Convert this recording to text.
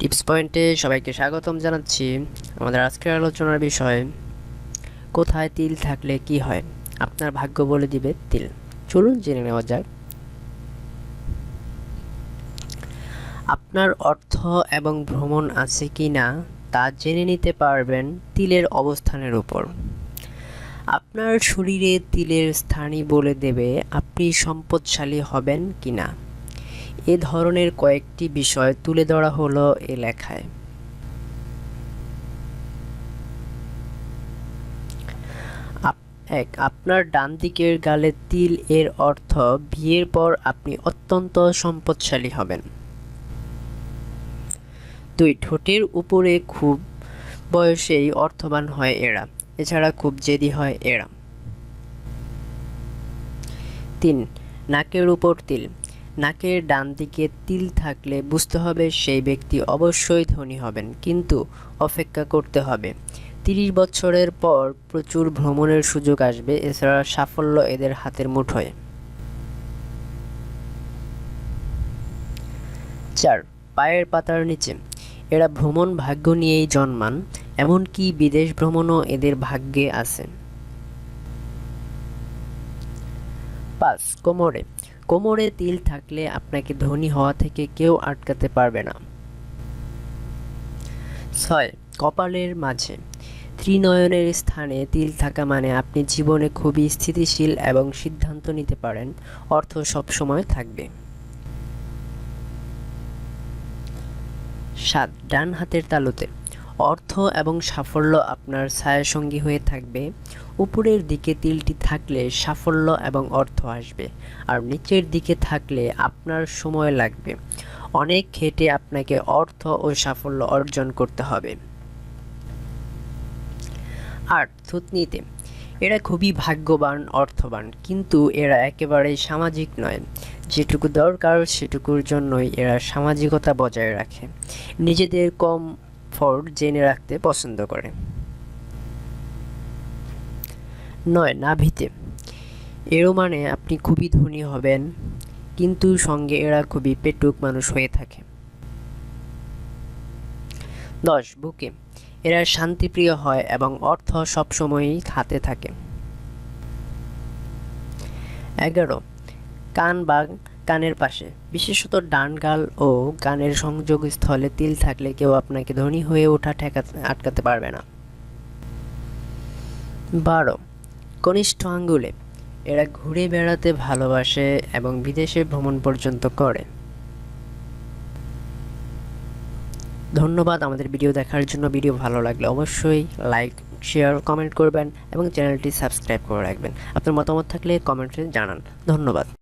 Tips পয়েন্টে সবাইকে স্বাগতম জানাচ্ছি আমাদের আজকের আলোচনার বিষয়, কোথায় তিল থাকলে কি হয়? আপনার ভাগ্য বলে দিবে তিল। চলুন জেনে নেওয়া যাক। আপনার অর্থ এবং ভ্রমণ আছে কি না তা জেনে নিতে পারবেন তিলের অবস্থানের উপর। আপনার শরীরে তিলের স্থানই বলে দেবে আপনি সম্পদশালী হবেন কি না এ ধরনের কয়েকটি বিষয় তুলে ধরা হলো এ লেখায়। এক, আপনার ডান দিকের গালে তিল এর অর্থ বিয়ের পর আপনি অত্যন্ত সম্পদশালী হবেন। দুই, ঠোঁটের উপরে খুব বয়সেই অর্থবান হয় এরা। এছাড়া খুব জেদি হয় এরা। তিন, নাকের উপর তিল। নাকের ডান দিকে তিল থাকলে বুঝতে হবে সেই ব্যক্তি অবশ্যই ধনী হবেন, কিন্তু অপেক্ষা করতে হবে। তিরিশ বছরের পর প্রচুর ভ্রমণের সুযোগ আসবে, এছাড়া সাফল্য এদের হাতের মুঠোয়। চার, পায়ের পাতার নিচে। এরা ভ্রমণ ভাগ্য নিয়েই জন্মান, এমনকি বিদেশ ভ্রমণও এদের ভাগ্যে আছে। পাঁচ, কোমরে। কোমরে তিল থাকলে আপনাকে ধনী হওয়া থেকে কেউ আটকাতে পারবে না। ছয়, কপালের মাঝে। ত্রিনয়নের স্থানে তিল থাকা মানে আপনি জীবনে খুবই স্থিতিশীল এবং সিদ্ধান্ত নিতে পারেন, অর্থ সবসময় থাকবে। সাত, ডান হাতের তালুতে। অর্থ এবং সাফল্য আপনার ছায়াসঙ্গী হয়ে থাকবে। উপরের দিকে তিলটি থাকলে সাফল্য এবং অর্থ আসবে, আর নিচের দিকে থাকলে আপনার সময় লাগবে। অনেক খেটে আপনাকে অর্থ ও সাফল্য অর্জন করতে হবে। আট, থুতনিতে। এরা খুবই ভাগ্যবান, অর্থবান, কিন্তু এরা একেবারেই সামাজিক নয়। যেটুকু দরকার সেটুকুর জন্যই এরা সামাজিকতা বজায় রাখে। নিজেদের কমফোর্ট জেনে রাখতে পছন্দ করে। নয়, নাভিতে। এরও মানে আপনি খুবই ধনী হবেন, কিন্তু সঙ্গে এরা খুবই পেটুক মানুষ হয়ে থাকে। দশ, বুকে। এরা শান্তিপ্রিয় হয় এবং অর্থ সবসময়ই হাতে থাকে। এগারো, কান বা কানের পাশে। বিশেষত ডান গাল ও কানের সংযোগ স্থলে তিল থাকলে কেউ আপনাকে ধনী হয়ে ওঠা ঠেকাতে আটকাতে পারবে না। বারো, কনিষ্ঠ আঙ্গুলে। এরা ঘুরে বেড়াতে ভালোবাসে এবং বিদেশে ভ্রমণ পর্যন্ত করে। ধন্যবাদ আমাদের ভিডিও দেখার জন্য। ভিডিও ভালো লাগলে অবশ্যই লাইক, শেয়ার, কমেন্ট করবেন এবং চ্যানেলটি সাবস্ক্রাইব করে রাখবেন। আপনার মতামত থাকলে কমেন্টে জানান। ধন্যবাদ।